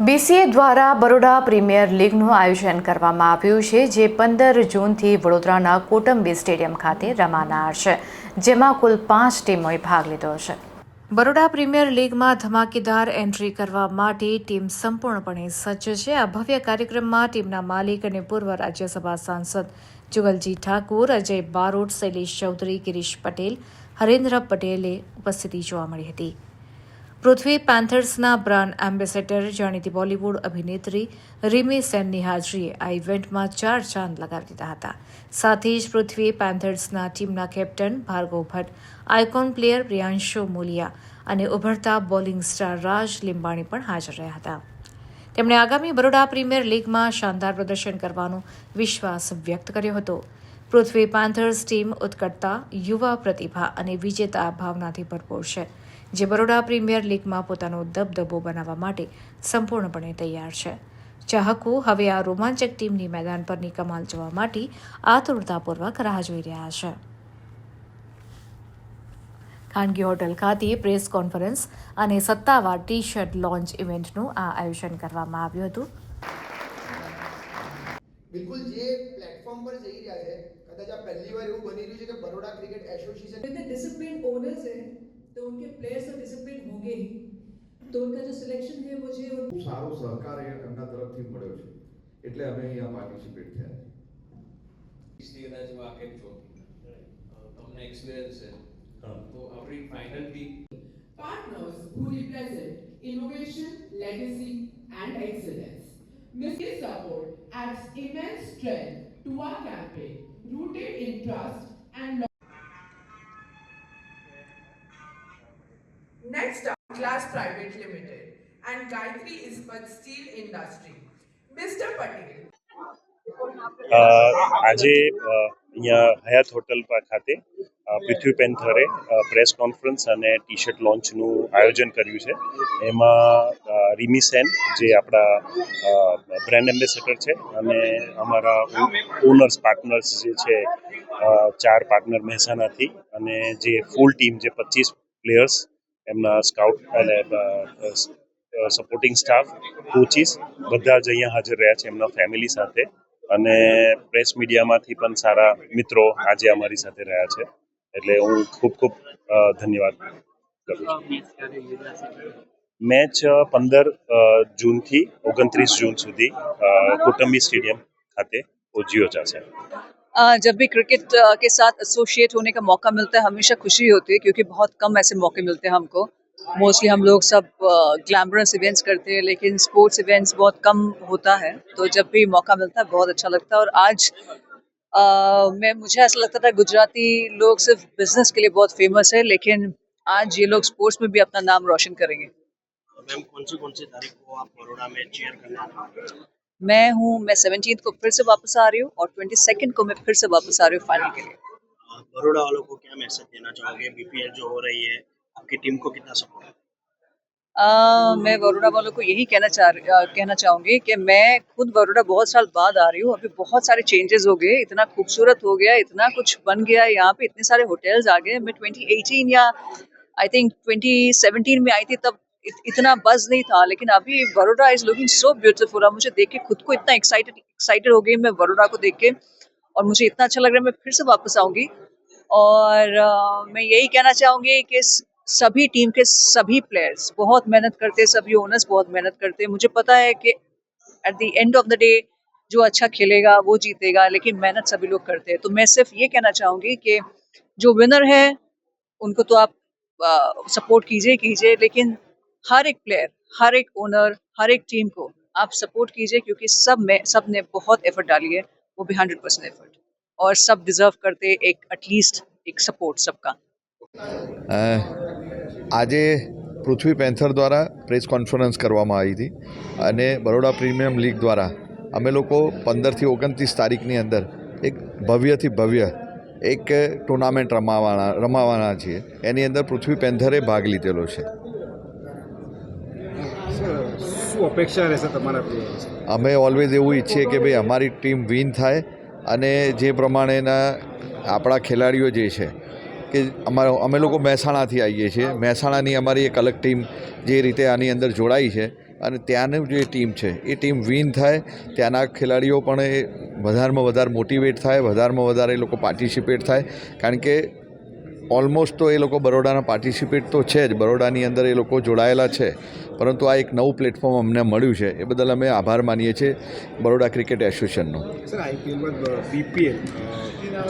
BCA દ્વારા Baroda premier લીગનું આયોજન કરવામાં આવ્યું છે, જે પંદર જૂનથી વડોદરાના કોટંબી સ્ટેડિયમ ખાતે રમાનાર છે, જેમાં કુલ પાંચ ટીમોએ ભાગ લીધો છે. બરોડા પ્રીમિયર લીગમાં ધમાકેદાર એન્ટ્રી કરવા માટે ટીમ સંપૂર્ણપણે સજ્જ છે. આ ભવ્ય કાર્યક્રમમાં ટીમના માલિક અને પૂર્વ રાજ્યસભા સાંસદ જુગલજી ઠાકુર, અજય બારોટ, શૈલેષ ચૌધરી, ગિરીશ પટેલ, હરેન્દ્ર પટેલે ઉપસ્થિતિ જોવા મળી હતી. પૃથ્વી પેન્થર્સના બ્રાન્ડ એમ્બેસેડર જાણીતી બોલિવૂડ અભિનેત્રી રીમી સેનની હાજરીએ આ ઇવેન્ટમાં ચાર ચાંદ લગાવી દીધા હતા. સાથે જ પૃથ્વી પેન્થર્સના ટીમના captain Bhargav Bhatt, icon player Priyanshu Mulia અને ઉભરતા બોલિંગ સ્ટાર રાજ લિંબાણી પણ હાજર રહ્યા હતા. તેમણે આગામી બરોડા પ્રીમિયર લીગમાં શાનદાર પ્રદર્શન કરવાનો વિશ્વાસ વ્યક્ત કર્યો હતો. પૃથ્વી પાંથર્સ ટીમ ઉત્કટતા યુવા પ્રતિભા અને વિજેતા ભાવનાથી ભરપૂર છે, જે બરોડા પ્રીમિયર લીગમાં પોતાનો દબદબો બનાવવા માટે સંપૂર્ણપણે તૈયાર છે. ચાહકો હવે આ રોમાંચક ટીમની મેદાન પરની કમાલ જોવા માટે આતુરતાપૂર્વક રાહ જોઈ રહ્યા છે. ખાનગી હોટલ ખાતે પ્રેસ કોન્ફરન્સ અને સત્તાવાર ટી શર્ટ લોન્ચ ઇવેન્ટનું આ આયોજન કરવામાં આવ્યું હતું. બિલકુલ જે પ્લેટફોર્મ પર જઈ રહ્યા છે કદાચ આ પહેલી વાર એવું બની રહ્યું છે કે Baroda cricket association with discipline honours है तो उनके प्लेयर्स तो डिसिप्लिन होंगे ही तो उनका जो सिलेक्शन है मुझे उन ખૂબ સારો સહકાર એ એમના તરફથી મળ્યો છે એટલે અમે અહીંયા પાર્ટિસિપેટ થયા છે इसलिए कदाच वाकिफ છો અ, તમને એક્સપિરિયન્સ છે તો આપણી final week partners who represent innovation, legacy, and excellence. Mrs. support adds immense strength to our campaign, rooted in trust and Next up, Glass Private Limited and Gayatri Ispat Steel Industry. Mr. Patel. અ, આજે અ, અહીંયા હયાત hotel પા- ખાતે અ, પૃથ્વી પેન્થરે press conference અને T shirt લોન્ચનું આયોજન કર્યું છે. એમાં રીમી સેન, જે આપણા બ્રાન્ડ એમ્બેસેડર છે અને અમારા ઓનર્સ પાર્ટનર્સ જે છે ચાર પાર્ટનર મહેસાણાથી અને જે ફૂલ ટીમ જે પચીસ પ્લેયર્સ એમના સ્કાઉટ અને સપોર્ટિંગ સ્ટાફ કોચિસ બધા જ અહીંયા હાજર રહ્યા છે એમના ફેમિલી સાથે. અને પ્રેસ મીડિયામાંથી પણ સારા મિત્રો આજે અમારી સાથે રહ્યા છે. એટલે હું ખૂબ ખૂબ અ, ધન્યવાદ કરું છું મેચ અ, પંદર અ, જૂનથી ઓગણત્રીસ જૂન સુધી અ, કુટુંબી સ્ટેડિયમ ખાતે યોજાયો જશે अ, जब भी क्रिकेट अ, के साथ एसोसिएट होने का मौका मिलता है हमेशा खुशी होती है क्योंकि बहुत कम ऐसे मौके मिलते हैं हमको मोस्टली हम लोग सब ग्लैमरस इवेंट्स करते हैं लेकिन स्पोर्ट्स इवेंट्स बहुत कम होता है तो जब भी मौका मिलता है बहुत अच्छा लगता है और आज मैं मुझे ऐसा लगता था गुजराती लोग सिर्फ़ बिज़नेस के लिए बहुत फ़ेमस है लेकिन आज ये लोग स्पोर्ट्स में भी अपना नाम रोशन करेंगे। मैम कौन सी कौन सी तारीख को आप बड़ोड़ा में चेयर करने हो? मैं हूँ मैं सेवनटीन को फिर से वापस आ रही हूँ और ट्वेंटी सेकेंड को मैं फिर से वापस आ रही हूँ फाइनल के लिए। बड़ोड़ा वालों को क्या मैसेज देना चाहोगे? बीपीएल जो हो रही है आपकी टीम को कितना सपोर्ट अ, मैं बड़ोड़ा वालों को यही कहना चाह कहना चाहूँगी कि मैं खुद बड़ोड़ा बहुत साल बाद आ रही हूँ। अभी बहुत सारे चेंजेस हो गए इतना खूबसूरत हो गया इतना कुछ बन गया यहाँ पे इतने सारे होटल्स आ गए। मैं 2018 या आई थिंक 2017 में आई थी तब इत, इतना बज नहीं था लेकिन अभी Baroda is looking so beautiful मुझे देख के खुद को इतना एक्साइटेड एक्साइटेड हो गई मैं बड़ोड़ा को देख के और मुझे इतना अच्छा लग रहा है मैं फिर से वापस आऊँगी। और अ, मैं यही कहना चाहूँगी कि सभी टीम के सभी प्लेयर्स बहुत मेहनत करते हैं सभी ओनर्स बहुत मेहनत करते। हैं मुझे पता है कि at the end of the day जो अच्छा खेलेगा, वो जीतेगा, लेकिन मेहनत सभी लोग करते हैं। तो मैं सिर्फ़ ये कहना चाहूँगी कि जो विनर है, उनको तो आप सपोर्ट कीजिए कीजिए, लेकिन हर एक प्लेयर हर एक ओनर हर एक टीम को आप सपोर्ट कीजिए, क्योंकि सब में, सबने बहुत एफर्ट डाली है। वो भी हंड्रेड परसेंट एफर्ट और सब डिजर्व करते एक एटलीस्ट एक सपोर्ट सबका। આજે પૃથ્વી પેન્થર દ્વારા પ્રેસ કોન્ફરન્સ કરવામાં આવી હતી અને બરોડા પ્રીમિયમ લીગ દ્વારા અમે લોકો પંદરથી ઓગણત્રીસ તારીખની અંદર એક ભવ્યથી ભવ્ય એક ટુર્નામેન્ટ રમાવાના રમાવાના છીએ. એની અંદર પૃથ્વી પેન્થરે ભાગ લીધેલો છે. અપેક્ષા રહેશે તમારા અમે ઓલવેઝ એવું ઈચ્છીએ કે ભાઈ અમારી ટીમ વિન થાય અને જે પ્રમાણેના આપણા ખેલાડીઓ જે છે કે અમારા અમે લોકો મહેસાણાથી આવીએ છીએ. મહેસાણાની અમારી એક અલગ ટીમ જે રીતે આની અંદર જોડાઈ છે અને ત્યાંનું જે ટીમ છે, એ ટીમ વિન થાય. ત્યાંના ખેલાડીઓ પણ એ વધારેમાં વધારે મોટિવેટ થાય, વધારેમાં વધારે એ લોકો પાર્ટિસિપેટ થાય. કારણ કે ઓલમોસ્ટ તો એ લોકો બરોડાના પાર્ટિસિપેટ તો છે જ. બરોડાની અંદર એ લોકો જોડાયેલા છે. પરંતુ આ એક નવું પ્લેટફોર્મ અમને મળ્યું છે. એ બદલ અમે આભાર માનીએ છીએ બરોડા ક્રિકેટ એસોસિએશનનો. સર આઈપીએલમાં બીપીએલ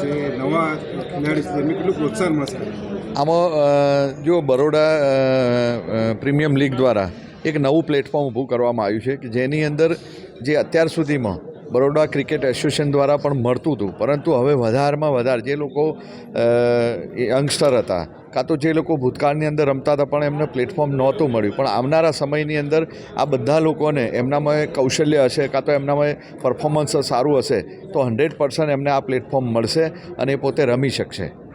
જે નવા ખેલાડી કેટલું પ્રોત્સાહન મળશે? આમાં જો બરોડા પ્રીમિયમ લીગ દ્વારા એક નવું પ્લેટફોર્મ ઊભું કરવામાં આવ્યું છે કે જેની અંદર જે અત્યાર સુધીમાં બરોડા ક્રિકેટ એસોસિએશન દ્વારા પણ મળતું હતું. પરંતુ હવે વધારમાં વધારે જે લોકો યંગસ્ટર હતા, કાં તો જે લોકો ભૂતકાળની અંદર રમતા હતા, પણ એમને પ્લેટફોર્મ નહોતું મળ્યું. પણ આવનારા સમયની અંદર આ બધા લોકોને એમનામાં કૌશલ્ય હશે, કાં તો એમનામાં પરફોર્મન્સ સારું હશે, તો હંડ્રેડ પર્સન્ટ એમને આ પ્લેટફોર્મ મળશે અને એ પોતે રમી શકશે.